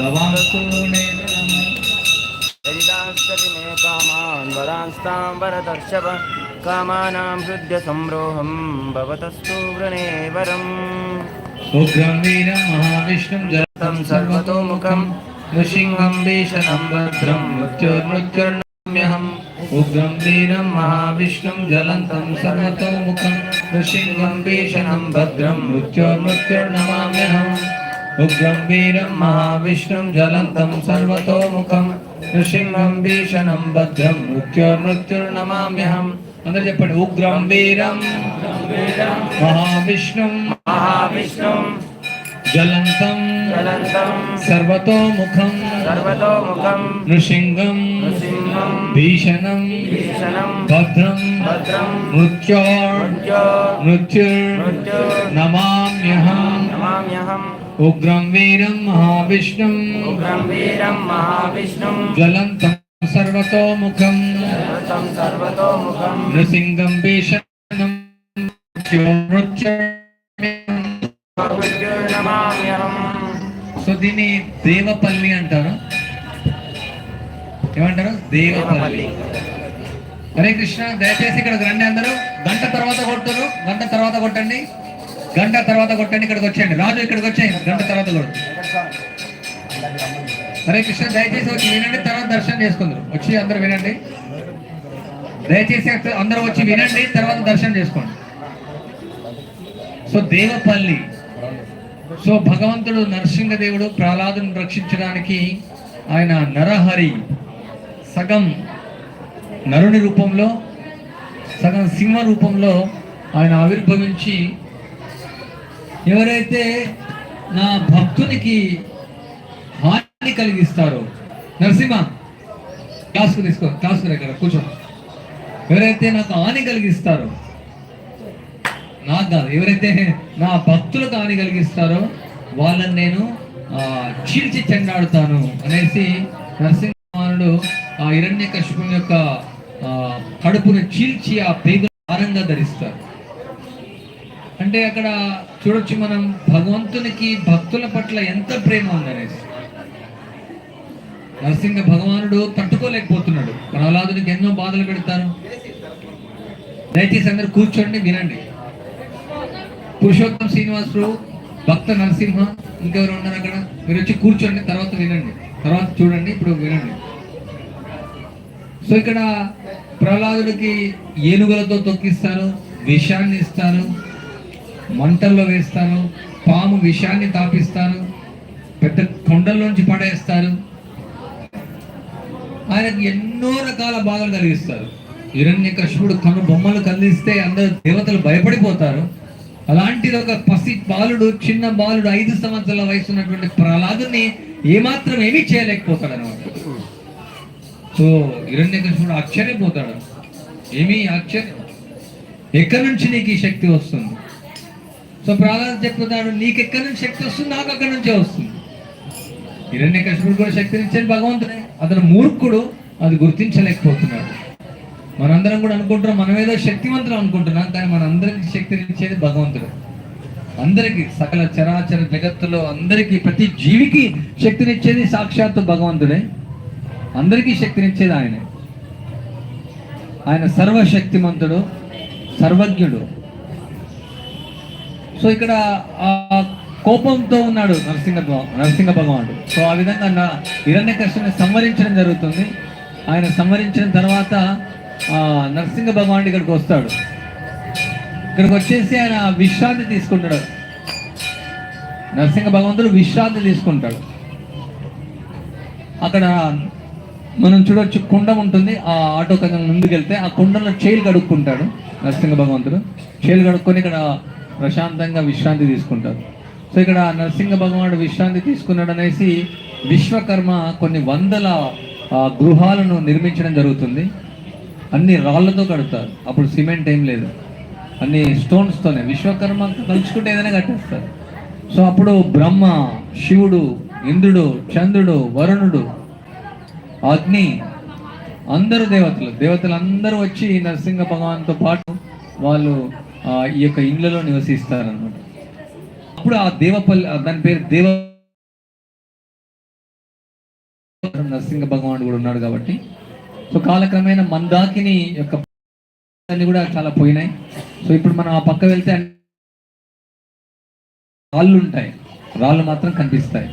भवास्तु यदिदास्तति मे कामान् वरांस्तां वरदर्शव कामानां हृद्य संरोहं भवतस्तु वृणे वरम् उग्रं वीरं महाविष्णुं जलतं सर्वतोमुखं नृसिंहं भीषणं भद्रं मृत्युर्मृत्युर्नम्यहम्। उग्रं वीरं महाविष्णुं ज्वलन्तं सर्वतोमुखं। नृसिंहं भीषणं भद्रं मृत्युर्मृत्युर्नमाम्यहम्। उग्रं वीरं महाविष्णुं ज्वलन्तं सर्वतोमुखं नृसिंहं भीषणं भद्रं मृत्युर्मृत्युर्नमाम्यहम् అందరూ చెప్పండి ఉగ్రం వీరం మహావిష్ణుం महाविष्णुं జ్వలంతం ज्वलन्तं సర్వతోముఖం सर्वतोमुखं నృసింగం नृसिंहं భీషణం भीषणं భద్రం भद्रं మృత్యోర్ मृत्यो మృత్యుర్ मृत्युर् నమామ్యహం नमाम्यहम् ఉగ్రం వీరం మహావిష్ణుం उग्रं वीरं महाविष्णुं జ్వలంతం సర్వతోముఖం तं सर्वतोमुखं నృసింగం భీషణం మృత్యుర్ मृत्युर्नमाम्यहम् సో దీన్ని దేవపల్లి అంటారు ఏమంటారు దేవపల్లి హరే కృష్ణ దయచేసి ఇక్కడికి రండి అందరూ గంట తర్వాత కొట్టురు గంట తర్వాత కొట్టండి గంట తర్వాత కొట్టండి ఇక్కడికి వచ్చేయండి. రాజు ఇక్కడికి వచ్చేయండి. గంట తర్వాత కూడా. హరే కృష్ణ దయచేసి వచ్చి వినండి తర్వాత దర్శనం చేసుకుందరు వచ్చి అందరు వినండి. దయచేసి అందరూ వచ్చి వినండి తర్వాత దర్శనం చేసుకోండి. సో దేవపల్లి సో భగవంతుడు నరసింహదేవుడు ప్రహ్లాదుని రక్షించడానికి ఆయన నరహరి సగం నరుని రూపంలో సగం సింహ రూపంలో ఆయన ఆవిర్భవించి ఎవరైతే నా భక్తునికి హాని కలిగిస్తారో నరసింహ క్లాస్కు తీసుకో క్లాస్కు దగ్గర కూర్చో. ఎవరైతే నాకు హాని కలిగిస్తారో నాకు కాదు ఎవరైతే నా భక్తులకు హాని కలిగిస్తారో వాళ్ళని నేను ఆ, చీల్చి చెండాడుతాను అనేసి నరసింహమానుడు ఆ హిరణ్య కశ్యపుని యొక్క కడుపును చీల్చి ఆ పేగు ఆరంగా ధరిస్తారు. అంటే అక్కడ చూడొచ్చు మనం భగవంతునికి భక్తుల పట్ల ఎంత ప్రేమ ఉందనేసి. నరసింహ భగవానుడు తట్టుకోలేకపోతున్నాడు. ప్రహ్లాదునికి ఎన్నో బాధలు పెడతారు. దయచేసి అందరు కూర్చోండి వినండి. పురుషోత్తం శ్రీనివాసుడు భక్త నరసింహ ఇంకెవరు ఉన్నారు అక్కడ? మీరు వచ్చి కూర్చోండి తర్వాత వినండి. తర్వాత చూడండి ఇప్పుడు వినండి. సో ఇక్కడ ప్రహ్లాదుడికి ఏనుగులతో తొక్కిస్తారు విషాన్ని ఇస్తారు. మంటల్లో వేస్తారు పాము విషాన్ని తాపిస్తారు పెద్ద కొండల్లోంచి పడేస్తారు ఆయనకు ఎన్నో రకాల బాధలు కలిగిస్తారు. హిరణ్య కృష్ణుడు కను బొమ్మలు కలిగిస్తే అందరు దేవతలు భయపడిపోతారు. అలాంటిది ఒక పసి బాలుడు చిన్న బాలుడు ఐదు సంవత్సరాల వయసు ఉన్నటువంటి ప్రహ్లాదుని ఏమాత్రం ఏమీ చేయలేకపోతాడు అనమాట సో హిరణ్య కృష్ణుడు ఆశ్చర్యపోతాడు. ఏమీ ఆశ్చర్యం? ఎక్కడి నుంచి నీకు ఈ శక్తి వస్తుంది? సో ప్రహ్లాద్ చెప్తున్నాడు నీకు ఎక్కడి నుంచి శక్తి వస్తుంది? నాకు అక్కడి నుంచే వస్తుంది? హిరణ్య కృష్ణుడు కూడా శక్తినిచ్చేది భగవంతుడే. అతను మూర్ఖుడు అది గుర్తించలేకపోతున్నాడు. మనందరం కూడా అనుకుంటున్నాం మనం ఏదో శక్తివంతులు అనుకుంటున్నాం కానీ మనందరికి శక్తినిచ్చేది భగవంతుడు. అందరికీ సకల చరాచర జగత్తులో అందరికీ ప్రతి జీవికి శక్తినిచ్చేది సాక్షాత్తు భగవంతుడే. అందరికీ శక్తినిచ్చేది ఆయనే. ఆయన సర్వశక్తిమంతుడు సర్వజ్ఞుడు. సో ఇక్కడ ఆ కోపంతో ఉన్నాడు నరసింహ నరసింహ భగవానుడు. సో ఆ విధంగా నా హిరణ్య కృష్ణుని సంవరించడం జరుగుతుంది. ఆయన సంవరించిన తర్వాత నరసింహ భగవానుడు ఇక్కడికి వస్తాడు. ఇక్కడికి వచ్చేసి ఆయన విశ్రాంతి తీసుకుంటాడు. నరసింహ భగవంతుడు విశ్రాంతి తీసుకుంటాడు. అక్కడ మనం చూడొచ్చు కుండం ఉంటుంది. ఆ ఆటో కొంచెం ముందుకెళ్తే ఆ కుండంలో చేలు కడుక్కుంటాడు నరసింహ భగవంతుడు. చేలు కడుక్కొని ఇక్కడ ప్రశాంతంగా విశ్రాంతి తీసుకుంటారు. సో ఇక్కడ నరసింహ భగవానుడు విశ్రాంతి తీసుకున్నాడు అనేసి విశ్వకర్మ కొన్ని వందల గృహాలను నిర్మించడం జరుగుతుంది. అన్ని రాళ్ళతో కడతారు. అప్పుడు సిమెంట్ ఏం లేదు. అన్ని స్టోన్స్తోనే. విశ్వకర్మ కలుచుకుంటే ఏదైనా కట్టేస్తారు. సో అప్పుడు బ్రహ్మ శివుడు ఇంద్రుడు చంద్రుడు వరుణుడు అగ్ని అందరు దేవతలు. దేవతలు అందరూ వచ్చి నరసింహ భగవాన్తో పాటు వాళ్ళు ఈ యొక్క ఇండ్లలో నివసిస్తారనమాట అప్పుడు ఆ దేవపల్లి దాని పేరు దేవ నరసింహ భగవానుడు కూడా ఉన్నాడు కాబట్టి. సో కాలక్రమేణా మందాకిని యొక్క అన్ని కూడా చాలా పోయినాయి. సో ఇప్పుడు మనం ఆ పక్క వెళ్తే రాళ్ళు ఉంటాయి. రాళ్ళు మాత్రం కనిపిస్తాయి.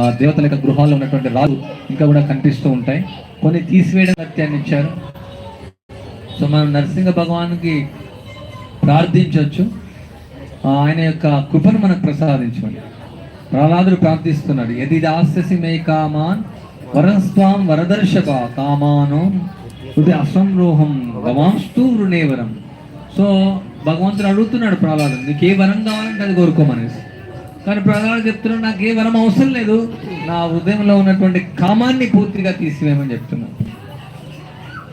ఆ దేవతల యొక్క గృహాల్లో ఉన్నటువంటి రాళ్ళు ఇంకా కూడా కనిపిస్తూ ఉంటాయి. కొన్ని తీసివేయడం సత్యాన్ని ఇచ్చారు సో మనం నరసింహ భగవానికి ప్రార్థించవచ్చు. ఆయన యొక్క కృపను మనకు ప్రసాదించండి. ప్రహ్లాదుడు ప్రార్థిస్తున్నాడు ఎది దాస్యసి మే కామాన్ వరస్వాం వరదర్శక కామాను ఇది అసంరోహం గవాంస్తు వృణేవరం. సో భగవంతుడు అడుగుతున్నాడు ప్రహ్లాదు నీకు ఏ వరం కావాలంటే అది కోరుకోమనేసి. కానీ ప్రహ్లాదు చెప్తున్నాడు నాకు ఏ వరం అవసరం లేదు. నా హృదయంలో ఉన్నటువంటి కామాన్ని పూర్తిగా తీసివేయమని చెప్తున్నాడు.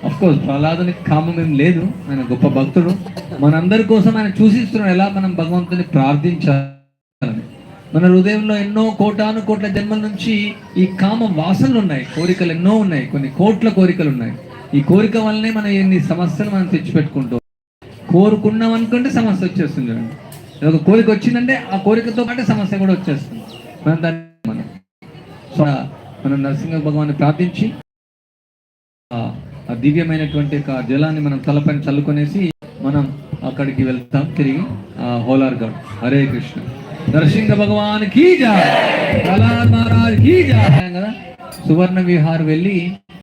కోర్స్ ప్రహ్లాదునికి కామం ఏం లేదు. ఆయన గొప్ప భక్తుడు. మనందరి కోసం ఆయన చూసిస్తున్నాడు. ఎలా మనం భగవంతుని ప్రార్థించాలని. మన హృదయంలో ఎన్నో కోటాను కోట్ల జన్మల నుంచి ఈ కామ వాసనలు ఉన్నాయి. కోరికలు ఎన్నో ఉన్నాయి. కొన్ని కోట్ల కోరికలు ఉన్నాయి. ఈ కోరిక వల్లనే మనం ఎన్ని సమస్యలు మనం తెచ్చిపెట్టుకుంటాం కోరుకున్నాం అనుకుంటే సమస్య వచ్చేస్తుంది చూడండి. ఒక కోరిక వచ్చిందంటే ఆ కోరికతో పాటు సమస్య కూడా వచ్చేస్తుంది. మనం దాన్ని మనం. సో మనం నరసింహ భగవాన్ని ప్రార్థించి ఆ దివ్యమైనటువంటి ఒక జలాన్ని మనం తలపైన చల్లుకొనేసి మనం అక్కడికి వెళ్తాం తిరిగి ఆ హోలార్ గౌడ్ హరే కృష్ణ. నరసింహ భగవాన్ కీ జా! ప్రహ్లాద్ మహారాజ్ కీ జా! కదా? సువర్ణ విహార్ వెళ్ళి